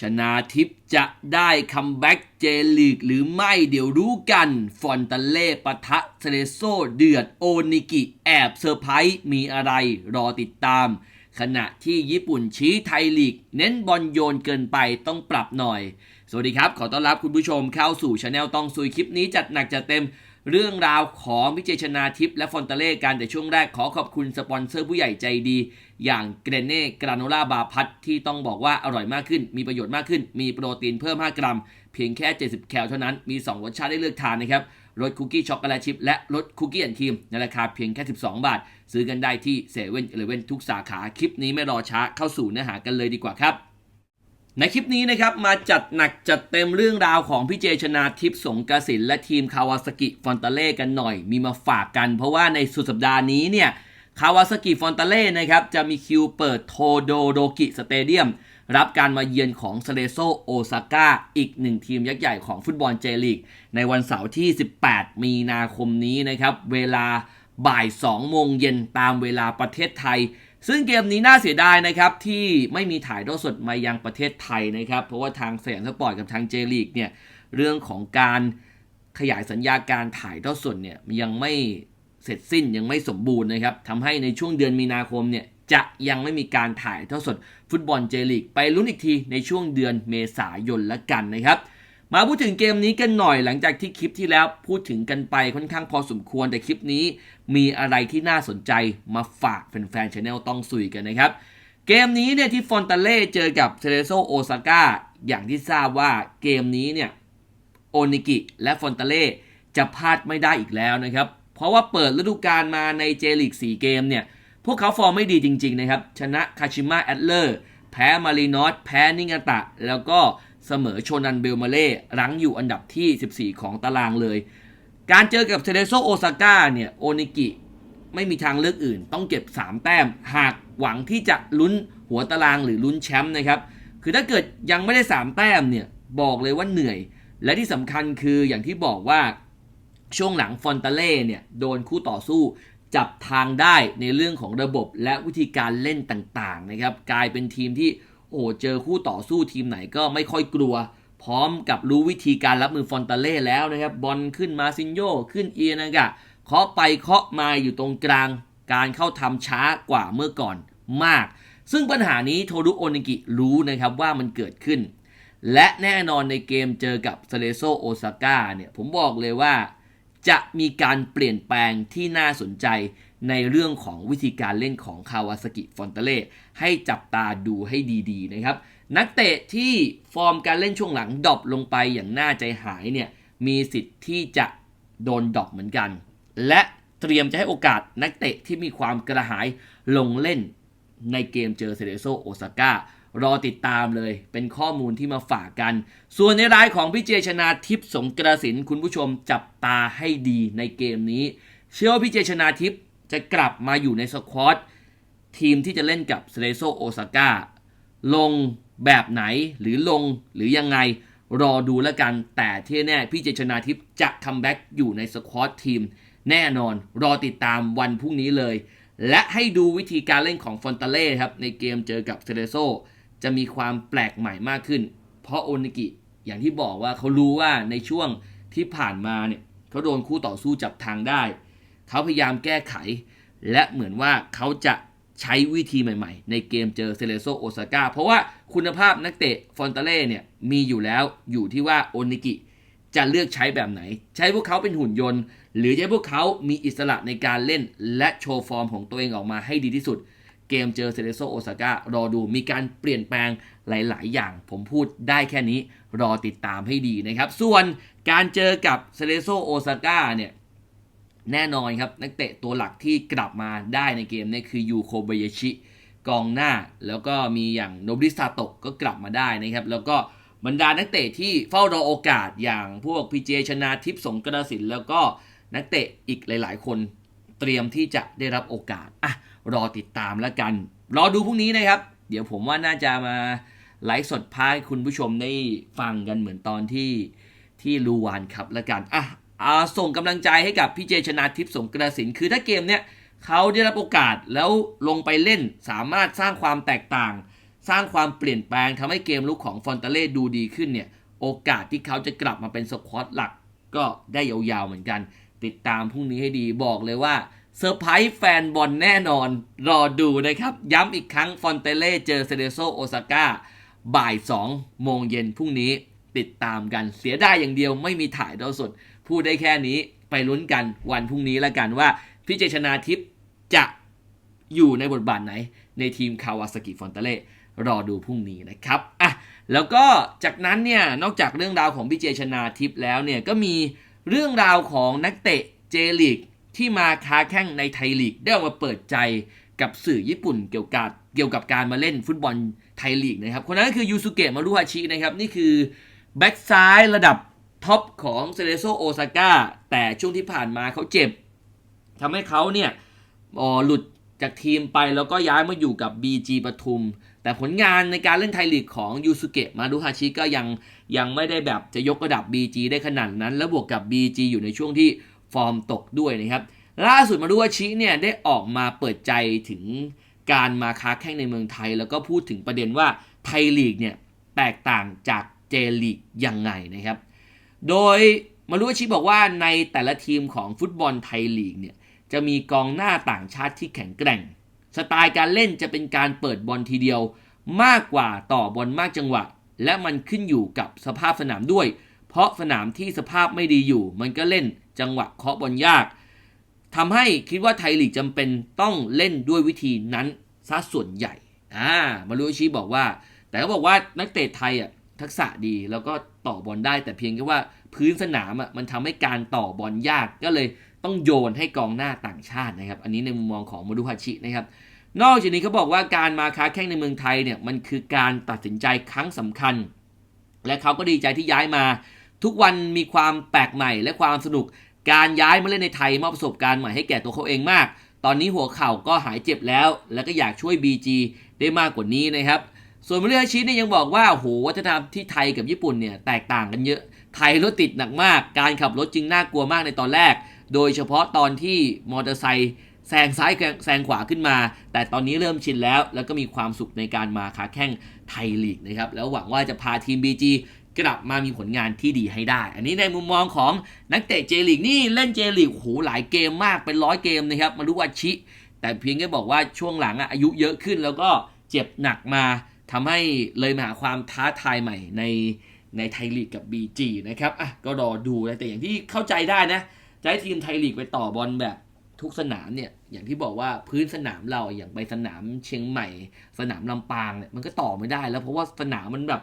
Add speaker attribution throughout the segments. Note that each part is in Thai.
Speaker 1: ชนาทิพย์จะได้คัมแบ็กเจลีกหรือไม่เดี๋ยวรู้กัน ฟอนตาเล่ปะทะเซเลโซเดือดโอนิกิ แอบเซอร์ไพรส์มีอะไรรอติดตาม ขณะที่ญี่ปุ่นชี้ไทยลีก เน้นบอลโยนเกินไปต้องปรับหน่อย สวัสดีครับ ขอต้อนรับคุณผู้ชมเข้าสู่ช anel ต้องซุยคลิปนี้จัดหนักจัดเต็ม เรื่องราวของพิเจชนาทิพย์และฟอนตาเล่กันแต่ช่วงแรกขอขอบคุณสปอนเซอร์ผู้ใหญ่ใจดี อย่างเกรเน่กราโนล่าบาพัทที่ต้องบอกว่าอร่อยมากขึ้น มีประโยชน์มากขึ้น มีโปรตีนเพิ่ม 5 กรัม เพียงแค่ 70 แคลเท่านั้น มี 2 รสชาติให้เลือกทานนะครับรสคุกกี้ช็อกโกแลตชิพและรสคุกกี้แอนด์ครีมในราคาเพียงแค่ 12 บาท ซื้อกันได้ที่เซเว่นอเลเวนทุกสาขาคลิปนี้ไม่รอช้าเข้าสู่เนื้อหากันเลยดีกว่าครับ ในคลิปนี้นะครับมาจัดหนักจัดเต็มเรื่องราวของพี่เจชนาทิพย์สงกระสินและทีมคาวาสกิฟอนตาเล่กันหน่อย มีมาฝากกัน เพราะว่าในสุดสัปดาห์นี้เนี่ยคาวาสกิฟอนตาเล่นะครับจะมีคิวเปิดโทโดโรกิสเตเดียม รับการมาเยือนของเซเลโซโอซาก้าอีกหนึ่งทีมยักษ์ใหญ่ของฟุตบอลเจลีก ในวันเสาร์ที่ 18 มีนาคมนี้นะครับเวลาบ่าย 2 โมงเย็นตามเวลาประเทศไทย ซึ่งเกมนี้น่าเสียดายนะครับ ที่ไม่มีถ่ายทอดสดมายังประเทศไทยนะครับ เพราะว่าทางสยามสปอร์ตกับทางเจลีกเนี่ยเรื่องของการขยายสัญญาการถ่ายทอดสดเนี่ยยังไม่เสร็จสิ้นยังไม่สมบูรณ์นะครับทำให้ในช่วงเดือนมีนาคมเนี่ยจะยังไม่มีการถ่ายทอดสดฟุตบอลเจลีกไปลุ้นอีกทีในช่วงเดือนเมษายนละกันนะครับ มาพูดถึงเกมนี้กันหน่อยหลังจากที่คลิปที่แล้วพูดถึงกันไปค่อนข้างพอสมควรแต่คลิปนี้มีอะไรที่น่าสนใจมาฝากแฟนๆชาแนลต้องสุยกันนะครับ เกมนี้เนี่ยที่ฟอนตาเล่เจอกับเซเลโซโอซาก้าอย่างที่ทราบว่าเกมนี้เนี่ยโอนิกิและฟอนตาเล่จะพลาดไม่ได้อีกแล้วนะครับ เพราะว่าเปิดฤดูกาลมาในเจลิก4เกมเนี่ยพวกเขาฟอร์มไม่ดีจริงๆนะครับชนะคาชิมะแอดเลอร์แพ้มารีนอสแพ้นิงาตะ แล้วก็ เสมอโชนันเบลมาเล่รั้งอยู่อันดับที่ 14 ของตารางเลย การเจอกับเทเรโซโอซาก้าเนี่ยโอนิกิไม่มีทางเลือกอื่น ต้องเก็บ 3 แต้ม หากหวังที่จะลุ้นหัวตารางหรือลุ้นแชมป์นะครับ คือถ้าเกิดยังไม่ได้ 3 แต้มเนี่ยบอกเลยว่าเหนื่อย และที่สำคัญคืออย่างที่บอกว่าช่วงหลังฟอนตาเล่เนี่ยโดนคู่ต่อสู้จับทางได้ในเรื่องของระบบและวิธีการเล่นต่างๆนะครับ กลายเป็นทีมที่ โอ้เจอคู่ต่อสู้ทีมไหนก็ไม่ค่อยกลัว พร้อมกับรู้วิธีการรับมือฟอนตาเล่แล้วนะครับ บอลขึ้นมาซินโยขึ้นเอียนากะเคาะไปเคาะมาอยู่ตรงกลาง การเข้าทำช้ากว่าเมื่อก่อนมาก ซึ่งปัญหานี้โทรุโอนิกิรู้นะครับว่ามันเกิดขึ้น และแน่นอนในเกมเจอกับเซเลโซโอซาก้าเนี่ยผมบอกเลยว่า จะมีการเปลี่ยนแปลงที่น่าสนใจ ในเรื่องของวิธีการเล่นของคาวาสกิฟอนเตเล่ให้จับตาดูให้ดีๆนะครับ นักเตะที่ฟอร์มการเล่นช่วงหลังดรอปลงไปอย่างน่าใจหายเนี่ยมีสิทธิ์ที่จะโดนดรอปเหมือนกัน และเตรียมจะให้โอกาสนักเตะที่มีความกระหายลงเล่นในเกมเจอเซเรโซโอซาก้ารอติดตามเลยเป็นข้อมูลที่มาฝากกัน ส่วนในรายของพี่เจชนาทิพย์สงกระสินคุณผู้ชมจับตาให้ดีในเกมนี้ เชื่อว่าพี่เจชนาทิพย์ จะกลับมาอยู่ในสควอตทีมที่จะเล่นกับเซเลโซโอซาก้าลงแบบไหนหรือลงหรือยังไงรอดูแล้วกัน แต่ที่แน่พี่เจชนาทิพย์จะคัมแบ็กอยู่ในสควอตทีมแน่นอนรอติดตามวันพรุ่งนี้เลย และให้ดูวิธีการเล่นของฟอนตาเล่ครับ ในเกมเจอกับเซเลโซจะมีความแปลกใหม่มากขึ้น เพราะโอนิกิอย่างที่บอกว่าเขารู้ว่าในช่วงที่ผ่านมาเนี่ยเขาโดนคู่ต่อสู้จับทางได้ เขาพยายามแก้ไข และเหมือนว่าเขาจะใช้วิธีใหม่ๆ ในเกมเจอเซเลโซโอซาก้าเพราะว่าคุณภาพนักเตะฟอนตาเล่เนี่ยมีอยู่แล้วอยู่ที่ว่าโอนิกิจะเลือกใช้แบบไหน ใช้พวกเขาเป็นหุ่นยนต์ หรือใช้พวกเขามีอิสระในการเล่น และโชว์ฟอร์มของตัวเองออกมาให้ดีที่สุด เกมเจอเซเลโซโอซาก้ารอดูมีการเปลี่ยนแปลงหลาย ๆ อย่าง ผมพูดได้แค่นี้รอติดตามให้ดีนะครับ ส่วนการเจอกับเซเลโซโอซาก้าเนี่ย แน่นอนครับ นักเตะตัวหลักที่กลับมาได้ในเกมนี้คือยูโคบายาชิกองหน้า แล้วก็มีอย่างโนบริซาโตะก็กลับมาได้นะครับ แล้วก็บรรดานักเตะที่เฝ้ารอโอกาสอย่างพวกพีเจชนาทิพย์สงกระสินแล้วก็นักเตะอีกหลาย ๆ คนเตรียมที่จะได้รับโอกาสอะรอติดตามแล้วกัน รอดูพรุ่งนี้นะครับ เดี๋ยวผมว่าน่าจะมาไลฟ์สดพาคุณผู้ชมได้ฟังกันเหมือนตอนที่ที่ลูวานครับแล้วกันอะ ส่งกำลังใจให้กับพี่เจชนาทิพย์สงกระสินคือถ้าเกมเนี้ยเขาได้รับโอกาสแล้วลงไปเล่นสามารถสร้างความแตกต่าง สร้างความเปลี่ยนแปลงทำให้เกมลุกของฟอนเตเล่ดูดีขึ้นเนี่ยโอกาสที่เขาจะกลับมาเป็นสควอตหลัก ก็ได้ยาวๆเหมือนกัน ติดตามพรุ่งนี้ให้ดีบอกเลยว่าเซอร์ไพรส์แฟนบอลแน่นอนรอดูนะครับ ย้ำอีกครั้งฟอนเตเล่เจอเซเดโซโอซาก้าบ่าย 2 โมงเย็นพรุ่งนี้ ติดตามกันเสียดายอย่างเดียวไม่มีถ่ายเท่าสด พูดได้แค่นี้ไปลุ้นกันวันพรุ่งนี้แล้วกันว่าพี่เจชนาทิพย์จะอยู่ในบทบาทไหน ในทีมคาวาสกิฟอนเตเล่รอดูพรุ่งนี้นะครับอะแล้วก็จากนั้นเนี่ยนอกจากเรื่องราวของพี่เจชนาทิพย์แล้วเนี่ยก็มีเรื่องราวของนักเตะเจลีกที่มาค้าแข่งในไทยลีกได้ออกมาเปิดใจกับสื่อญี่ปุ่นเกี่ยวกับเกี่ยวกับการมาเล่นฟุตบอลไทยลีกนะครับคนนั้นก็คือยูสุเกะมารุฮาชินะครับนี่คือ แบ็กซ้ายระดับท็อปของเซเลโซโอซาก้าแต่ช่วงที่ผ่านมาเขาเจ็บทำให้เขาเนี่ยออหลุดจากทีมไปแล้วก็ย้ายมาอยู่กับ BG ปทุม แต่ผลงานในการเล่นไทยลีกของยูสุเกะมารุฮาชิก็ยังยังไม่ได้แบบจะยกระดับ BG ได้ขนาดนั้น แล้วบวกกับ BG อยู่ในช่วงที่ฟอร์มตกด้วยนะครับ ล่าสุดมารุฮาชิเนี่ยได้ออกมาเปิดใจถึงการมาค้าแข่งในเมืองไทย แล้วก็พูดถึงประเด็นว่าไทยลีกเนี่ยแตกต่างจาก เจลีกยังไงนะครับ โดยมารุฮาชิบอกว่าในแต่ละทีมของฟุตบอลไทยลีกเนี่ยจะมีกองหน้าต่างชาติที่แข็งแกร่ง สไตล์การเล่นจะเป็นการเปิดบอลทีเดียว มากกว่าต่อบอลมากจังหวะ และมันขึ้นอยู่กับสภาพสนามด้วย เพราะสนามที่สภาพไม่ดีอยู่ มันก็เล่นจังหวะเคาะบอลยากทำให้คิดว่าไทยลีกจำเป็นต้องเล่นด้วยวิธีนั้นซะส่วนใหญ่อ่ามารุชิบอกว่า แต่ก็บอกว่านักเตะไทยอะ ทักษะดีแล้วก็ต่อบอลได้ แต่เพียงแค่ว่าพื้นสนามอะมันทำให้การต่อบอลยากก็เลยต้องโยนให้กองหน้าต่างชาตินะครับ อันนี้ในมุมมองของมารุฮาชินะครับ นอกจากนี้เขาบอกว่าการมาค้าแข่งในเมืองไทยเนี่ยมันคือการตัดสินใจครั้งสำคัญ และเขาก็ดีใจที่ย้ายมา ทุกวันมีความแปลกใหม่และความสนุกการย้ายมาเล่นในไทยมอบประสบการณ์ใหม่ให้แก่ตัวเขาเองมาก ตอนนี้หัวเข่าก็หายเจ็บแล้ว แล้วก็อยากช่วย BG ได้มากกว่านี้นะครับ ส่วนมาเรื่องชีเนี่ยยังบอกว่าโหวัฒนธรรมที่ไทยกับญี่ปุ่นเนี่ยแตกต่างกันเยอะ ไทยรถติดหนักมาก การขับรถจึงน่ากลัวมากในตอนแรก โดยเฉพาะตอนที่มอเตอร์ไซค์แซงซ้ายแซงขวาขึ้นมา แต่ตอนนี้เริ่มชินแล้ว แล้วก็มีความสุขในการมาค้าแข่งไทยลีกนะครับ แล้วหวังว่าจะพาทีม BG กลับมามีผลงานที่ดีให้ได้ อันนี้ในมุมมองของนักเตะเจลีกนี่เล่นเจลีกโหหลายเกมมากเป็นร้อยเกมนะครับมารู้ว่าชิ แต่เพียงแค่บอกว่าช่วงหลังอะอายุเยอะขึ้นแล้วก็เจ็บหนักมา ทำให้เลยมาหาความท้าทายใหม่ในในไทยลีกกับ BG นะครับอะก็รอดูนะแต่อย่างที่เข้าใจได้นะจะให้ทีมไทยลีกไปต่อบอลแบบทุกสนามเนี่ยอย่างที่บอกว่าพื้นสนามเราอย่างไปสนามเชียงใหม่ สนามลำปางเนี่ยมันก็ต่อไม่ได้ แล้วเพราะว่าสนามมันแบบ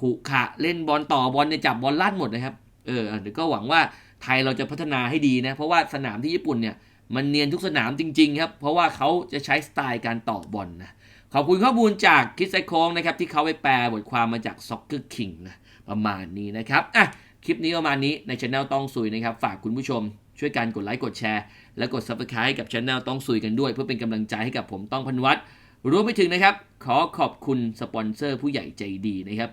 Speaker 1: ขุขะเล่นบอลต่อบอลเนี่ยจับบอลลั่นหมดนะครับเออเดี๋ยวก็หวังว่าไทยเราจะพัฒนาให้ดีนะ เพราะว่าสนามที่ญี่ปุ่นเนี่ยมันเนียนทุกสนามจริง ๆ ครับ เพราะว่าเขาจะใช้สไตล์การต่อบอลนะ ขอบคุณข้อมูลจากคิดไซโค้งนะครับที่เขาไปแปลบทความมาจาก Soccer King นะประมาณนี้นะครับอะคลิปนี้ประมาณนี้ในช anel ต้องซุยนะครับ ฝากคุณผู้ชมช่วยกันกดไลค์กดแชร์ และกด subscribe ให้กับช anel ต้องซุยกันด้วย เพื่อเป็นกำลังใจให้กับผมต้องพันวัฒน์รวมไปถึงนะครับ ขอขอบคุณสปอนเซอร์ผู้ใหญ่ใจดีนะครับ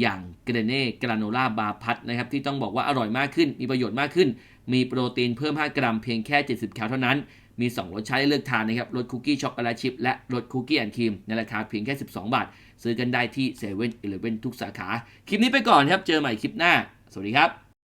Speaker 1: อย่างเกรเน่กราโนล่าบาพัทนะครับที่ต้องบอกว่าอร่อยมากขึ้น มีประโยชน์มากขึ้น มีโปรตีนเพิ่ม 5 กรัมเพียงแค่ 70 แคลเท่านั้น มี 2 รสชาติให้เลือกทานนะครับ รสคุกกี้ช็อกโกแลตชิพและรสคุกกี้แอนด์ครีมในราคาเพียงแค่ 12 บาท ซื้อกันได้ที่7 e เ e ่ e อทุกสาขา คลิปนี้ไปก่อนครับ เจอใหม่คลิปหน้า สวัสดีครับ